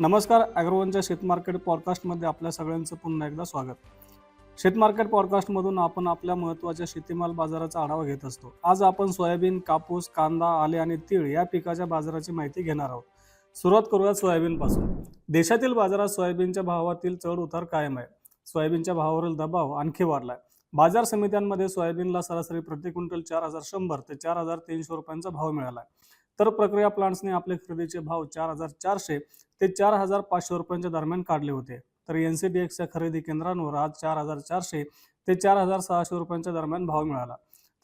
नमस्कार ॲग्रोवनच्या शेतमार्केट पॉडकास्टमध्ये आपल्या सगळ्यांचं पुन्हा एकदा स्वागत. शेतमार्केट पॉडकास्टमधून आपण आपल्या महत्त्वाच्या शेतीमाल बाजाराचा आढावा घेत असतो. आज आपण सोयाबीन कापूस कांदा आले आणि तीळ या पिकाच्या बाजाराची माहिती घेणार आहोत. सुरुवात करूया सोयाबीनपासून. देशातील बाजारात सोयाबीनच्या भावातील चढ उतार कायम आहे. सोयाबीनच्या भावावरील दबाव आणखी वाढला आहे बाजार समित्यांमध्ये सोयाबीनला सरासरी प्रति क्विंटल चार हजार शंभर ते चार हजार तीनशे रुपयांचा भाव मिळाला आहे तर प्रक्रिया प्लांट्सने आपले खरेदीचे भाव चार हजार चारशे ते चार हजार पाचशे रुपयांच्या दरम्यान काढले होते. तर एन सी डी एक्सच्या खरेदी केंद्रांवर आज चार हजार चारशे ते चार हजार सहाशे रुपयांच्या दरम्यान भाव मिळाला.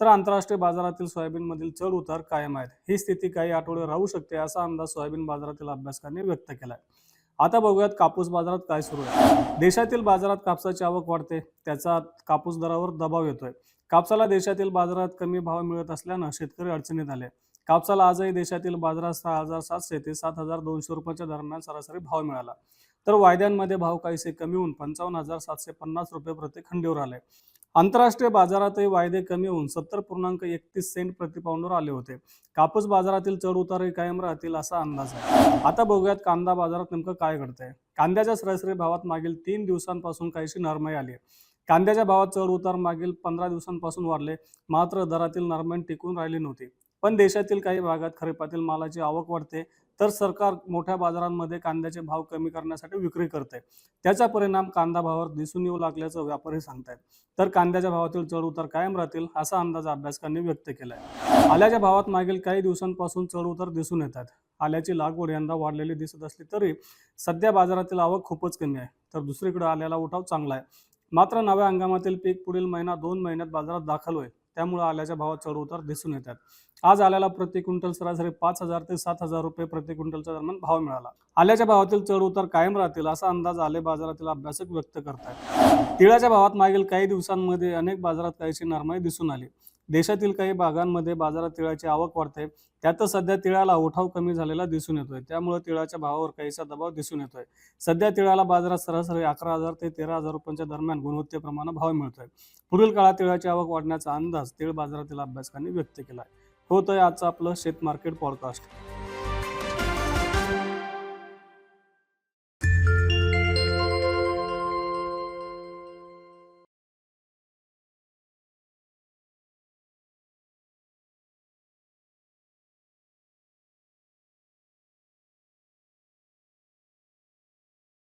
तर आंतरराष्ट्रीय बाजारातील सोयाबीनमधील चढ उतार कायम आहेत. ही स्थिती काही आठवडे राहू शकते असा अंदाज सोयाबीन बाजारातील अभ्यासकांनी व्यक्त केला आहे आता बघूयात कापूस बाजारात काय सुरू आहे. देशातील बाजारात कापसाची आवक वाढते त्याचा कापूस दरावर दबाव येतोय. कापसाला देशातील बाजारात कमी भाव मिळत असल्यानं शेतकरी अडचणीत आले. कापसाला आजही देशातील बाजारात सहा हजार सातशे ते सात हजार दोनशे रुपयाच्या दरम्यान सरासरी भाव मिळाला. तर वायद्यांमध्ये भाव काहीसे कमी होऊन पंचावन्न हजार सातशे पन्नास रुपये प्रति खंडीवर आले. आंतरराष्ट्रीय बाजारातही वायदे कमी होऊन सत्तर पूर्णांक एकतीस सेंट प्रतिपाऊंडवर आले होते. कापूस बाजारातील चढ उतारही कायम राहतील असा अंदाज आहे. आता बघूयात कांदा बाजारात नेमकं काय घडतंय. कांद्याच्या सरासरी भावात मागील तीन दिवसांपासून काहीशी नरमाई आली कांद्याच्या भावात चढ उतार मागील पंधरा दिवसांपासून वाढले. मात्र दरातील नरमाई टिकून राहिली नव्हती. पण देशातील काही भागात खरीपातील मालाची आवक वाढते तर सरकार मोठ्या बाजारांमध्ये कांद्याचे भाव कमी करण्यासाठी विक्री करते. त्याचा परिणाम कांदा भावावर दिसून येऊ लागल्याचं व्यापारी सांगतायत. तर कांद्याच्या भावातील चढ उतार कायम राहतील असा अंदाज अभ्यासकांनी व्यक्त केलाय. आल्याच्या भावात मागील काही दिवसांपासून चढ उतार दिसून येतात. आल्याची लागवड यंदा वाढलेली दिसत असली तरी सध्या बाजारातील आवक खूपच कमी आहे. तर दुसरीकडे आल्याला उठाव चांगला आहे. मात्र नव्या हंगामातील पीक पुढील महिना दोन महिन्यात बाजारात दाखल होईल. त्यामुळे आल्याच्या भावात चढ उतार दिसून येतात. आज आल्याला प्रति क्विंटल सरासरी पाच हजार ते सात हजार रुपये प्रति क्विंटलच्या दरम्यान भाव मिळाला. आल्याच्या भावातील चढ उतार कायम राहतील असा अंदाज आले बाजारातील अभ्यासक व्यक्त करतात तिळाच्या भावात मागील काही दिवसांमध्ये अनेक बाजारात काहीशी नरमाई दिसून आली. देशातील काही भागांमध्ये बाजारात तिळाची आवक वाढते. त्यातच सध्या तिळाला उठाव कमी झालेला दिसून येतोय. त्यामुळे तिळाच्या भावावर काहीसा दबाव दिसून येतोय. सध्या तिळाला बाजारात सरासरी अकरा हजार ते तेरा हजार रुपयांच्या दरम्यान गुणवत्तेप्रमाणे भाव मिळतोय. पुढील काळात तिळाची आवक वाढण्याचा अंदाज तिळ बाजारातील अभ्यासकांनी व्यक्त केला आहे होतं आहे आजचं आपलं शेत मार्केट पॉडकास्ट.